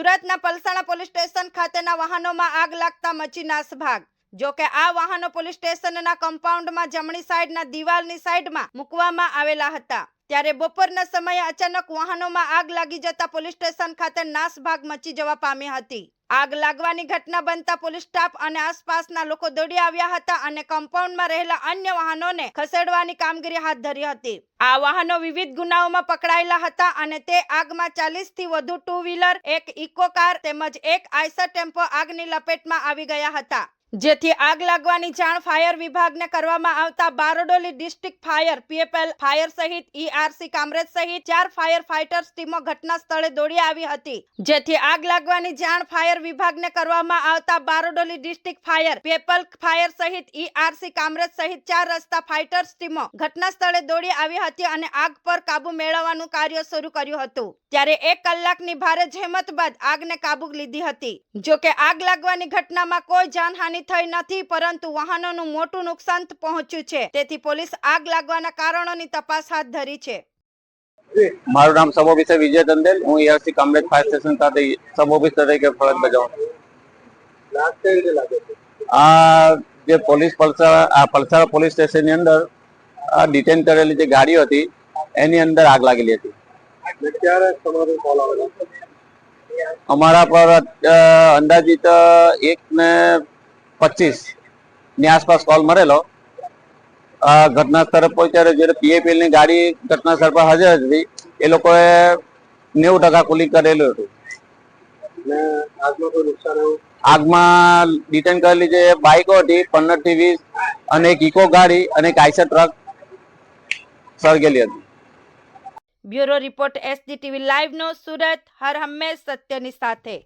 સુરતના Palsana police station ખાતેના વાહનોમાં આગ લાગતા મચી નાસભાગ. જો કે આ વાહનો પોલીસ સ્ટેશનના કમ્પાઉન્ડમાં જમણી સાઈડના દિવાલની સાઈડમાં મૂકવામાં આવેલા હતા. ત્યારે બપોરના સમયે અચાનક વાહનોમાં આગ લાગી જતા પોલીસ સ્ટેશન ખાતે નાસભાગ મચી જવા પામી હતી. આગ લાગવાની ઘટના બનતા પોલીસ સ્ટાફ અને આસપાસના લોકો દોડી આવ્યા હતા અને કમ્પાઉન્ડમાં રહેલા અન્ય વાહનોને ખસેડવાની કામગીરી હાથ ધરી હતી. આ વાહનો વિવિધ ગુનાઓમાં પકડાયેલા હતા અને તે આગમાં ચાલીસથી વધુ ટુ વ્હીલર એક ઇકો કાર તેમજ એક આઈસર ટેમ્પો આગની લપેટમાં આવી ગયા હતા. જેથી આગ લાગવાની જાણ ફાયર વિભાગને કરવામાં આવતા Bardoli district fire, PEPL fire સહિત ઈઆરસી કામરેજ સહિત ચાર ફાયર ફાઇટર્સ ટીમો ઘટના સ્થળે દોડી આવી હતી. જેથી આગ લાગવાની જાણ ફાયર વિભાગને કરવામાં આવતા Bardoli district fire PEPL fire સહિત ઈઆરસી કામરેજ સહિત ચાર રસ્તા ફાઇટર્સ ટીમો ઘટના સ્થળે દોડી આવી હતી અને આગ પર કાબુ મેળવવાનું કાર્ય શરૂ કર્યું હતું. ત્યારે એક કલાકની ભારે જહેમત બાદ આગને કાબુ લીધી હતી. જોકે આગ લાગવાની ઘટનામાં કોઈ જાનહાનિ થઈ નથી પરંતુ વાહનોનું મોટું નુકસાન પહોંચ્યું છે. તેથી પોલીસ આગ લાગવાના કારણોની તપાસ હાથ ધરી છે. મારું નામ સબ ઓફિસર વિજય ટંડેલ હું એઆરસી કામરેજ ફાયર સ્ટેશન સાથે સબ ઓફિસર તરીકે ફરજ બજાવું આ જે પોલીસ પલસાણા આ પલસાણા પોલીસ સ્ટેશનની અંદર આ ડિટેન કરેલી જે ગાડીઓ હતી એની અંદર આગ લાગેલી હતી. અમારા પર અંદાજિત એક ને પચીસ. ની આસપાસ કોલ મળેલો. ઘટના સ્થળે પહોંચ્યારે જ્યારે પીએપીએલની ગાડી ઘટના સ્થળ પર હાજર હતી એ લોકોએ નેવું ટકા કુલિંગ કરેલું હતું. ને આગમાં ડિટેન કરેલી જે બાઇકો હતી પંદરથી વીસ અને એક ઇકો ગાડી અને એક આઈસર ટ્રક સળગેલી હતી. બ્યુરો રિપોર્ટ એસડીટીવી લાઈવ નો સુરત હર હંમેશ સત્યની સાથે.